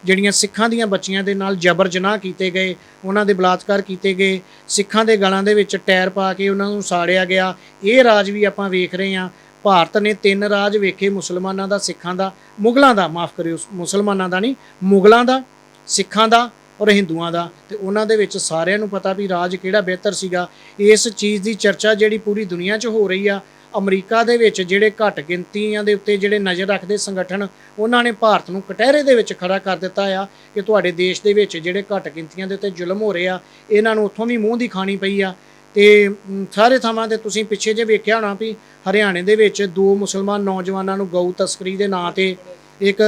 ਜਿਹੜੀਆਂ ਸਿੱਖਾਂ ਦੀਆਂ ਬੱਚੀਆਂ ਦੇ ਨਾਲ ਜਬਰ ਜਨਾਹ ਕੀਤੇ ਗਏ, ਉਹਨਾਂ ਦੇ ਬਲਾਤਕਾਰ ਕੀਤੇ ਗਏ, ਸਿੱਖਾਂ ਦੇ ਗਲਾਂ ਦੇ ਵਿੱਚ ਟਾਇਰ ਪਾ ਕੇ ਉਹਨਾਂ ਨੂੰ ਸਾੜਿਆ ਗਿਆ। ਇਹ ਰਾਜ ਵੀ ਆਪਾਂ ਵੇਖ ਰਹੇ ਹਾਂ, ਭਾਰਤ ਨੇ ਤਿੰਨ ਰਾਜ ਵੇਖੇ ਮੁਸਲਮਾਨਾਂ ਦਾ, ਸਿੱਖਾਂ ਦਾ, ਮੁਗਲਾਂ ਦਾ, ਮਾਫ ਕਰਿਓ, ਮੁਸਲਮਾਨਾਂ ਦਾ ਨਹੀਂ, ਮੁਗਲਾਂ ਦਾ, ਸਿੱਖਾਂ ਦਾ ਔਰ ਹਿੰਦੂਆਂ ਦਾ, ਤੇ ਉਹਨਾਂ ਦੇ ਵਿੱਚ ਸਾਰਿਆਂ ਨੂੰ ਪਤਾ ਵੀ ਰਾਜ ਕਿਹੜਾ ਬਿਹਤਰ ਸੀਗਾ। ਇਸ ਚੀਜ਼ ਦੀ ਚਰਚਾ ਜਿਹੜੀ ਪੂਰੀ ਦੁਨੀਆ 'ਚ ਹੋ ਰਹੀ ਆ, ਅਮਰੀਕਾ ਦੇ ਵਿੱਚ ਜਿਹੜੇ ਘੱਟ ਗਿਣਤੀਆਂ ਦੇ ਉੱਤੇ ਜਿਹੜੇ ਨਜ਼ਰ ਰੱਖਦੇ ਸੰਗਠਨ, ਉਹਨਾਂ ਨੇ ਭਾਰਤ ਨੂੰ ਕਟਹਿਰੇ ਦੇ ਵਿੱਚ ਖੜਾ ਕਰ ਦਿੱਤਾ ਆ ਕਿ ਤੁਹਾਡੇ ਦੇਸ਼ ਦੇ ਵਿੱਚ ਜਿਹੜੇ ਘੱਟ ਗਿਣਤੀਆਂ ਦੇ ਉੱਤੇ ਜ਼ੁਲਮ ਹੋ ਰਹੇ ਆ, ਇਹਨਾਂ ਨੂੰ ਉੱਥੋਂ ਵੀ ਮੂੰਹ ਦੀ ਖਾਣੀ ਪਈ ਆ। ਤੇ ਸਾਰੇ ਥਾਵਾਂ ਤੇ ਤੁਸੀਂ ਪਿੱਛੇ ਜੇ ਵੇਖਿਆ ਹੋਣਾ ਵੀ ਹਰਿਆਣੇ ਦੇ ਵਿੱਚ ਦੋ ਮੁਸਲਮਾਨ ਨੌਜਵਾਨਾਂ ਨੂੰ ਗਊ ਤਸਕਰੀ ਦੇ ਨਾਂ ਤੇ ਇੱਕ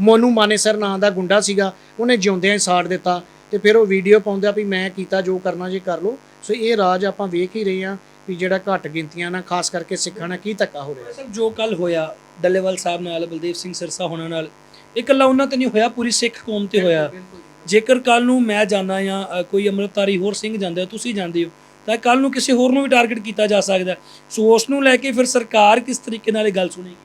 ਮੋਨੂ ਮਾਨੇਸਰ ਨਾਂ ਦਾ ਗੁੰਡਾ ਸੀਗਾ ਉਹਨੇ ਜਿਉਂਦਿਆਂ ਹੀ ਸਾੜ ਦਿੱਤਾ ਤੇ ਫਿਰ ਉਹ ਵੀਡੀਓ ਪਾਉਂਦਾ ਵੀ ਮੈਂ ਕੀਤਾ ਜੋ ਕਰਨਾ ਜੇ ਕਰ ਲਓ। ਸੋ ਇਹ ਰਾਜ ਆਪਾਂ ਵੇਖ ਹੀ ਰਹੇ ਹਾਂ ਵੀ ਜਿਹੜਾ ਘੱਟ ਗਿਣਤੀਆਂ ਨਾਲ ਖਾਸ ਕਰਕੇ ਸਿੱਖਾਂ ਨਾਲ ਕੀ ਧੱਕਾ ਹੋ ਰਿਹਾ। ਜੋ ਕੱਲ ਹੋਇਆ ਡੱਲੇਵਾਲ ਸਾਹਿਬ ਨਾਲ ਬਲਦੇਵ ਸਿੰਘ ਸਿਰਸਾ ਹੋਣਾ ਨਾਲ ਇਕੱਲਾ ਉਹਨਾਂ ਤੇ ਨਹੀਂ ਹੋਇਆ ਪੂਰੀ ਸਿੱਖ ਕੌਮ ਤੇ ਹੋਇਆ। ਜੇਕਰ ਕੱਲ ਨੂੰ ਮੈਂ ਜਾਣਾ ਜਾਂ ਕੋਈ ਅੰਮ੍ਰਿਤਧਾਰੀ ਹੋਰ ਸਿੰਘ ਜਾਂਦੇ ਹੋ ਤੁਸੀਂ ਜਾਂਦੇ ਹੋ ਤਾਂ ਕੱਲ ਨੂੰ ਕਿਸੇ ਹੋਰ ਨੂੰ ਵੀ ਟਾਰਗੇਟ ਕੀਤਾ ਜਾ ਸਕਦਾ। ਸੋ ਉਸ ਨੂੰ ਲੈ ਕੇ ਫਿਰ ਸਰਕਾਰ ਕਿਸ ਤਰੀਕੇ ਨਾਲ ਇਹ ਗੱਲ ਸੁਣੇਗੀ?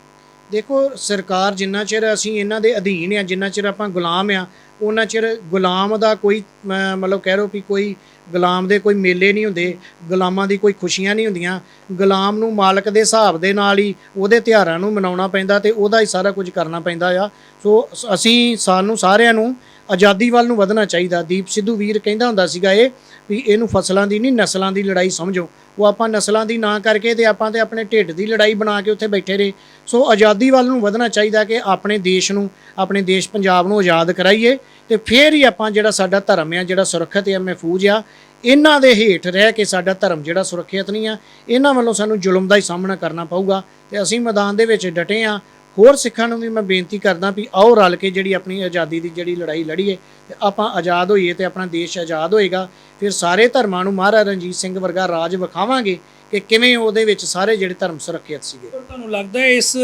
ਦੇਖੋ, ਸਰਕਾਰ ਜਿੰਨਾ ਚਿਰ ਅਸੀਂ ਇਹਨਾਂ ਦੇ ਅਧੀਨ ਆ, ਜਿੰਨਾ ਚਿਰ ਆਪਾਂ ਗੁਲਾਮ ਆ, ਉਹਨਾਂ ਚਿਰ ਗੁਲਾਮ ਦਾ ਕੋਈ ਮਤਲਬ ਕਹਿ ਰੋ ਵੀ ਕੋਈ ਗੁਲਾਮ ਦੇ ਕੋਈ ਮੇਲੇ ਨਹੀਂ ਹੁੰਦੇ, ਗੁਲਾਮਾਂ ਦੀ ਕੋਈ ਖੁਸ਼ੀਆਂ ਨਹੀਂ ਹੁੰਦੀਆਂ। ਗੁਲਾਮ ਨੂੰ ਮਾਲਕ ਦੇ ਹਿਸਾਬ ਦੇ ਨਾਲ ਹੀ ਉਹਦੇ ਤਿਉਹਾਰਾਂ ਨੂੰ ਮਨਾਉਣਾ ਪੈਂਦਾ ਤੇ ਉਹਦਾ ਹੀ ਸਾਰਾ ਕੁਝ ਕਰਨਾ ਪੈਂਦਾ ਆ। ਸੋ ਅਸੀਂ ਸਾਨੂੰ ਸਾਰਿਆਂ ਨੂੰ ਆਜ਼ਾਦੀ ਵੱਲ ਨੂੰ ਵਧਣਾ ਚਾਹੀਦਾ। ਦੀਪ ਸਿੱਧੂ ਵੀਰ ਕਹਿੰਦਾ ਹੁੰਦਾ ਸੀਗਾ ਇਹ ਵੀ ਇਹਨੂੰ ਫਸਲਾਂ ਦੀ ਨਹੀਂ, ਨਸਲਾਂ ਦੀ ਲੜਾਈ ਸਮਝੋ। ਉਹ ਆਪਾਂ ਨਸਲਾਂ ਦੀ ਨਾ ਕਰਕੇ ਤੇ ਆਪਾਂ ਤੇ ਆਪਣੇ ਢਿੱਡ ਦੀ ਲੜਾਈ ਬਣਾ ਕੇ ਉੱਥੇ ਬੈਠੇ ਰਹੇ। ਸੋ ਆਜ਼ਾਦੀ ਵੱਲ ਨੂੰ ਵਧਣਾ ਚਾਹੀਦਾ ਕਿ ਆਪਣੇ ਦੇਸ਼ ਨੂੰ, ਆਪਣੇ ਦੇਸ਼ ਪੰਜਾਬ ਨੂੰ ਆਜ਼ਾਦ ਕਰਾਈਏ। ਤੇ ਫਿਰ ਹੀ ਆਪਾਂ ਜਿਹੜਾ ਸਾਡਾ ਧਰਮ ਆ, ਜਿਹੜਾ ਸੁਰੱਖਿਅਤ ਆ, ਮਹਿਫੂਜ਼ ਆ, ਇਹਨਾਂ ਦੇ ਹੇਠ ਰਹਿ ਕੇ ਸਾਡਾ ਧਰਮ ਜਿਹੜਾ ਸੁਰੱਖਿਅਤ ਨਹੀਂ ਆ, ਇਹਨਾਂ ਵੱਲੋਂ ਸਾਨੂੰ ਜ਼ੁਲਮ ਦਾ ਹੀ ਸਾਹਮਣਾ ਕਰਨਾ ਪਊਗਾ ਤੇ ਅਸੀਂ ਮੈਦਾਨ ਦੇ ਵਿੱਚ ਡਟੇ ਆ। ਹੋਰ ਸਿੱਖਾਂ ਨੂੰ ਵੀ ਮੈਂ ਬੇਨਤੀ ਕਰਦਾ ਵੀ ਆਓ ਰਲ ਕੇ ਜਿਹੜੀ ਆਪਣੀ ਆਜ਼ਾਦੀ ਦੀ ਜਿਹੜੀ ਲੜਾਈ ਲੜੀਏ ਤੇ ਆਪਾਂ ਆਜ਼ਾਦ ਹੋਈਏ ਤੇ ਆਪਣਾ ਦੇਸ਼ ਆਜ਼ਾਦ ਹੋਏਗਾ। ਫਿਰ ਸਾਰੇ ਧਰਮਾਂ ਨੂੰ ਮਹਾਰਾਜਾ ਰਣਜੀਤ ਸਿੰਘ ਵਰਗਾ ਰਾਜ ਵਿਖਾਵਾਂਗੇ ਕਿ ਕਿਵੇਂ ਉਹਦੇ ਵਿੱਚ ਸਾਰੇ ਜਿਹੜੇ ਧਰਮ ਸੁਰੱਖਿਅਤ ਸੀਗੇ। ਤੁਹਾਨੂੰ ਲੱਗਦਾ ਇਸ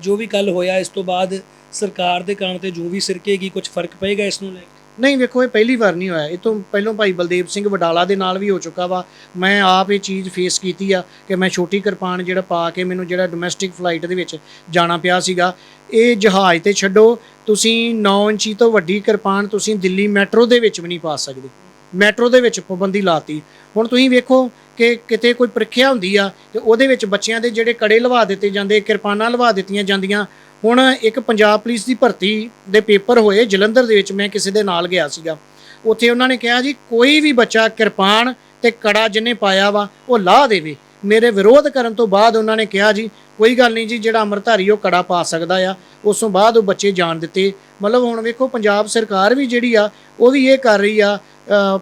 ਜੋ ਵੀ ਕੱਲ ਹੋਇਆ, ਇਸ ਤੋਂ ਬਾਅਦ ਸਰਕਾਰ ਦੇ ਕਾਰਨ ਤੇ ਜੋ ਵੀ ਸਿਰਕੇਗੀ ਕੁਝ ਫ਼ਰਕ ਪਏਗਾ ਇਸ ਨੂੰ ਲੈ ਕੇ? ਨਹੀਂ, ਵੇਖੋ, ਇਹ ਪਹਿਲੀ ਵਾਰ ਨਹੀਂ ਹੋਇਆ। ਇਹ ਤੋਂ ਪਹਿਲਾਂ ਭਾਈ ਬਲਦੇਵ ਸਿੰਘ ਵਡਾਲਾ ਦੇ ਨਾਲ ਵੀ ਹੋ ਚੁੱਕਾ ਵਾ। ਮੈਂ ਆਪ ਇਹ ਚੀਜ਼ ਫੇਸ ਕੀਤੀ ਆ ਕਿ ਮੈਂ ਛੋਟੀ ਕਿਰਪਾਨ ਜਿਹੜਾ ਪਾ ਕੇ ਮੈਨੂੰ ਜਿਹੜਾ ਡੋਮੈਸਟਿਕ ਫਲਾਈਟ ਦੇ ਵਿੱਚ ਜਾਣਾ ਪਿਆ ਸੀਗਾ, ਇਹ ਜਹਾਜ਼ ਤੇ ਛੱਡੋ। ਤੁਸੀਂ 9 ਇੰਚੀ ਤੋਂ ਵੱਡੀ ਕਿਰਪਾਨ ਤੁਸੀਂ ਦਿੱਲੀ ਮੈਟਰੋ ਦੇ ਵਿੱਚ ਵੀ ਨਹੀਂ ਪਾ ਸਕਦੇ। ਮੈਟਰੋ ਦੇ ਵਿੱਚ ਪਾਬੰਦੀ ਲਾਤੀ। ਹੁਣ ਤੁਸੀਂ ਵੇਖੋ ਕਿ ਕਿਤੇ ਕੋਈ ਪ੍ਰੀਖਿਆ ਹੁੰਦੀ ਆ ਤੇ ਉਹਦੇ ਵਿੱਚ ਬੱਚਿਆਂ ਦੇ ਜਿਹੜੇ ਕੜੇ ਲਵਾ ਦਿੱਤੇ ਜਾਂਦੇ, ਕਿਰਪਾਨਾਂ ਲਵਾ ਦਿੱਤੀਆਂ ਜਾਂਦੀਆਂ ਹੁਣ ਇੱਕ ਪੰਜਾਬ ਪੁਲਿਸ ਦੀ ਭਰਤੀ ਦੇ ਪੇਪਰ ਹੋਏ, ਜਲੰਧਰ ਦੇ ਵਿੱਚ ਮੈਂ ਕਿਸੇ ਦੇ ਨਾਲ ਗਿਆ ਸੀਗਾ। ਉੱਥੇ ਉਹਨਾਂ ਨੇ ਕਿਹਾ ਜੀ, ਕੋਈ ਵੀ ਬੱਚਾ ਕਿਰਪਾਨ ਤੇ ਕੜਾ ਜਿਹਨੇ ਪਾਇਆ ਵਾ, ਉਹ ਲਾਹ ਦੇਵੇ। ਮੇਰੇ ਵਿਰੋਧ ਕਰਨ ਤੋਂ ਬਾਅਦ ਉਹਨਾਂ ਨੇ ਕਿਹਾ ਜੀ, ਕੋਈ ਗੱਲ ਨਹੀਂ ਜੀ, ਜਿਹੜਾ ਅੰਮ੍ਰਿਤਧਾਰੀ ਉਹ ਕੜਾ ਪਾ ਸਕਦਾ ਆ। ਉਸ ਤੋਂ ਬਾਅਦ ਉਹ ਬੱਚੇ ਜਾਣ ਦਿੱਤੇ। ਮਤਲਬ ਹੁਣ ਵੇਖੋ, ਪੰਜਾਬ ਸਰਕਾਰ ਵੀ ਜਿਹੜੀ ਆ, ਉਹ ਵੀ ਇਹ ਕਰ ਰਹੀ ਆ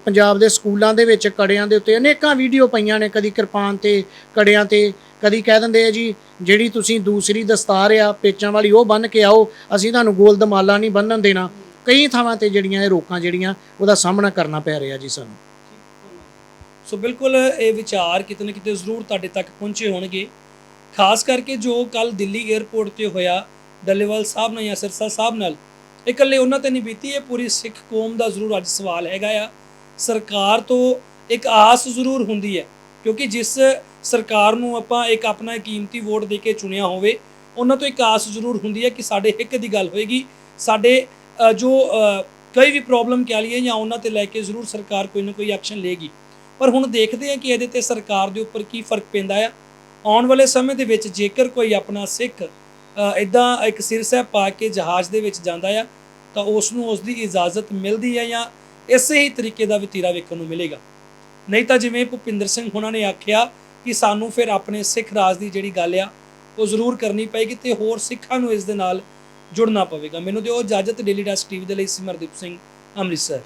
ਪੰਜਾਬ ਦੇ ਸਕੂਲਾਂ ਦੇ ਵਿੱਚ ਕੜਿਆਂ ਦੇ ਉੱਤੇ ਅਨੇਕਾਂ ਵੀਡੀਓ ਪਈਆਂ ਨੇ, ਕਦੀ ਕਿਰਪਾਨ ਤੇ, ਕੜਿਆਂ ਤੇ। ਕਦੀ ਕਹਿ ਦਿੰਦੇ ਆ ਜੀ, ਜਿਹੜੀ ਤੁਸੀਂ ਦੂਸਰੀ ਦਸਤਾਰ ਆ, ਪੇਚਾਂ ਵਾਲੀ ਉਹ ਬੰਨ ਕੇ ਆਓ, ਅਸੀਂ ਤੁਹਾਨੂੰ ਗੋਲ ਦਮਾਲਾ ਨਹੀਂ ਬੰਨਣ ਦੇਣਾ। ਕਈ ਥਾਵਾਂ ਤੇ ਜਿਹੜੀਆਂ ਇਹ ਰੋਕਾਂ ਜਿਹੜੀਆਂ, ਉਹਦਾ ਸਾਹਮਣਾ ਕਰਨਾ ਪੈ ਰਿਹਾ ਜੀ ਸਾਨੂੰ। ਸੋ ਬਿਲਕੁਲ ਇਹ ਵਿਚਾਰ ਕਿਤੇ ਨਾ ਕਿਤੇ ਜ਼ਰੂਰ ਤੁਹਾਡੇ ਤੱਕ ਪਹੁੰਚੇ ਹੋਣਗੇ। ਖਾਸ ਕਰਕੇ ਜੋ ਕੱਲ ਦਿੱਲੀ 에ਅਰਪੋਰਟ ਤੇ ਹੋਇਆ, ਡੱਲੇਵਾਲ ਸਾਹਿਬ ਨਾਲ ਜਾਂ ਸਿਰਸਾ ਸਾਹਿਬ ਨਾਲ ਇਕੱਲੇ ਉਹਨਾਂ ਤੇ ਨਹੀਂ ਬੀਤੀ, ਇਹ ਪੂਰੀ ਸਿੱਖ ਕੌਮ ਦਾ ਜ਼ਰੂਰ ਅੱਜ ਸਵਾਲ ਹੈਗਾ ਆ। ਸਰਕਾਰ ਤੋਂ ਇੱਕ ਆਸ ਜ਼ਰੂਰ ਹੁੰਦੀ ਹੈ, ਕਿਉਂਕਿ ਜਿਸ ਸਰਕਾਰ ਨੂੰ ਆਪਾਂ ਇੱਕ ਆਪਣਾ ਕੀਮਤੀ ਵੋਟ ਦੇ ਕੇ ਚੁਣਿਆ ਹੋਵੇ, ਉਹਨਾਂ ਤੋਂ ਇੱਕ ਆਸ ਜ਼ਰੂਰ ਹੁੰਦੀ ਹੈ ਕਿ ਸਾਡੇ ਹਿੱਕ ਦੀ ਗੱਲ ਹੋਏਗੀ। ਸਾਡੇ ਜੋ ਕੋਈ ਵੀ ਪ੍ਰੋਬਲਮ ਕਹਿ ਲਈਏ ਜਾਂ ਉਹਨਾਂ ਤੇ ਲੈ ਕੇ ਜ਼ਰੂਰ ਸਰਕਾਰ ਕੋਈ ਨਾ ਕੋਈ ਐਕਸ਼ਨ ਲਏਗੀ। ਪਰ ਹੁਣ ਦੇਖਦੇ ਹਾਂ ਕਿ ਇਹਦੇ ਤੇ ਸਰਕਾਰ ਦੇ ਉੱਪਰ ਕੀ ਫ਼ਰਕ ਪੈਂਦਾ ਆ। ਆਉਣ ਵਾਲੇ ਸਮੇਂ ਦੇ ਵਿੱਚ ਜੇਕਰ ਕੋਈ ਆਪਣਾ ਸਿੱਖ ਇਦਾਂ ਇੱਕ ਸਿਰ ਸਾਹਿਬ ਪਾ ਕੇ ਜਹਾਜ਼ ਦੇ ਵਿੱਚ ਜਾਂਦਾ ਆ, ਤਾਂ ਉਸ ਨੂੰ ਉਸ ਦੀ ਇਜਾਜ਼ਤ ਮਿਲਦੀ ਹੈ ਜਾਂ ਇਸੇ ਹੀ ਤਰੀਕੇ ਦਾ ਵਤੀਰਾ ਵੇਖਣ ਨੂੰ ਮਿਲੇਗਾ। ਨਹੀਂ ਤਾਂ ਜਿਵੇਂ ਭੁਪਿੰਦਰ ਸਿੰਘ ਹੁਣਾਂ ਨੇ ਆਖਿਆ ਕਿ ਸਾਨੂੰ ਫਿਰ ਆਪਣੇ ਸਿੱਖ ਰਾਜ ਦੀ ਜਿਹੜੀ ਗੱਲ ਆ, ਉਹ ਜ਼ਰੂਰ ਕਰਨੀ ਪਏਗੀ ਤੇ ਹੋਰ ਸਿੱਖਾਂ ਨੂੰ ਇਸ ਦੇ ਨਾਲ ਜੁੜਨਾ ਪਵੇਗਾ। ਮੈਨੂੰ ਦਿਓ ਇਜਾਜ਼ਤ ਡੇਲੀ ਡਸਟ ਟੀਵੀ ਦੇ ਲਈ ਸਿਮਰਦੀਪ ਸਿੰਘ, ਅੰਮ੍ਰਿਤਸਰ।